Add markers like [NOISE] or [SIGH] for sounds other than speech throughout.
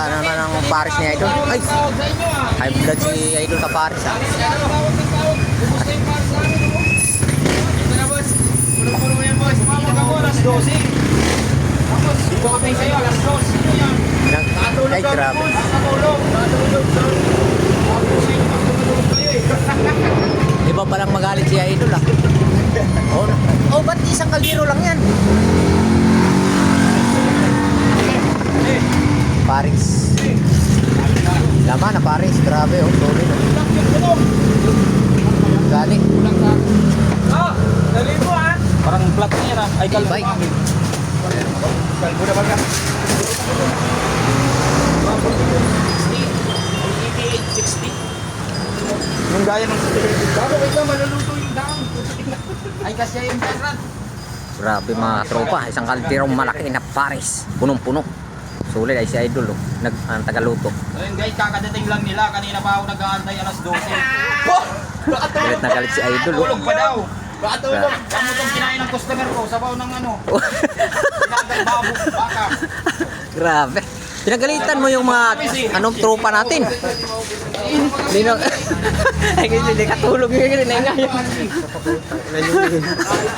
Sana naman ang Paris ni Idol. Ay, high blood si Idol sa Paris ah. Nag- Ay, grabe. Iba palang magalit si Idol ah. Oh, oh ba't isang kaldero lang yan? Paris. Laman na Paris, grabe oh, solid oh. Gali. Parang flat niya na. Ay, kalbo. Bike. Kalbo na ba ka? Yung gaya ng Bago wait lang, maluluto yung daan. Ay, kasi yung daan. Grabe mga tropa, isang kalderong malaki na Paris. Punong-puno. Solid ay si Idol oh. Nag ang tagaluto. Ayun guys, kakadating lang nila. Kanina pa ako nag-aantay alas 12. Galit na galit si Idol oh. Tulog pa daw. Baka tulog. Ano itong kinain ng customer ko? Sabaw ng ano? [LAUGHS] Sinagang babo, baka. Grabe. Pinagalitan mo yung mga anong tropa natin. Hindi na... [LAUGHS] Ay, kasi hindi katulog yung ganyan. Ngayon.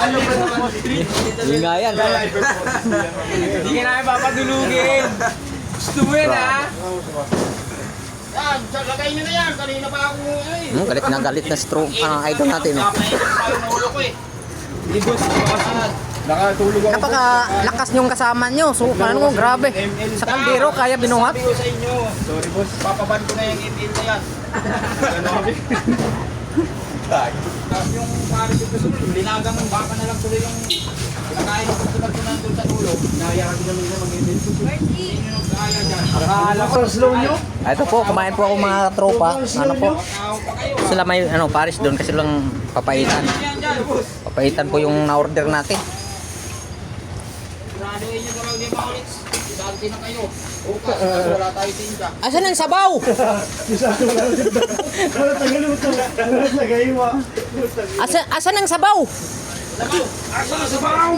Ano ba naman? Hindi nga yan. Hindi ka namin papadulugin. Gusto mo yan ha? Yan, lagay nyo na yan. Kanina pa ako eh. Hmm, galit na galit na stro ang idol natin. Oh. Yung ulo ko eh. Libos, Nakatulog ako. Napaka lakas niyong kasama niyo. So, ano mo, grabe. Sa kaldero, kaya binuhat. Sabi ko sa inyo. Sorry boss. Papaban ko na yung email na yan. Tapos [LAUGHS] yung pare ko gusto mo, linagang baka na lang tuloy yung customer ko sa dulo. Naya kasi naman na mag-email. Hindi nyo nagkaya dyan. Akala ko. slow nyo? Ito po, kumain po ako mga tropa. Ano po? Sila may ano, Paris doon kasi lang papaitan. Papaitan po yung na-order natin. Graduin nyo daw di maulit. Dati na kayo. Bukas, kasi wala tayo tinda. Asan ang sabaw? [LAUGHS] Asa, asan ang sabaw? Sabaw! Asa na sabaw?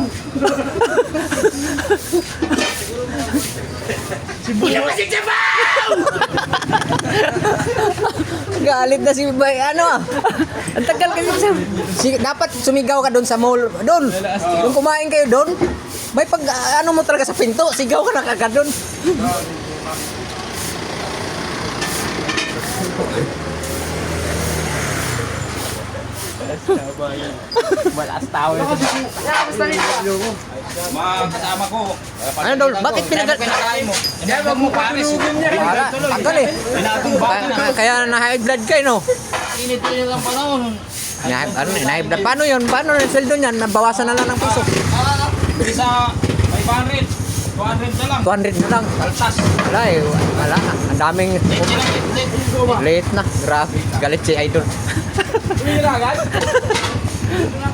Galit na si Bay. Ano ah? Ang tagal kasi. Si, dapat sumigaw ka doon sa mall. Doon. Kung kumain kayo doon. May pag ano mo talaga sa pinto. Sigaw ka na kagad doon. Malas tao yun. Mga kasama ko. Ano Dol? Bakit pinagal... Pinakain mo. Hindi, wag mo pares. Wala. Tagal eh. Kaya, na high blood kayo no? Init-init ang panahon. Na, ano, na. Paano yun? Paano yung sweldo niyan? Nabawasan na lang ng piso. Isa, 500. 200 na lang. 200 na lang. Kaltas. Wala eh. Wala. Ang daming... Late lang, late. Na. Grabe. Galit si Idol. Umilagan? [LAUGHS]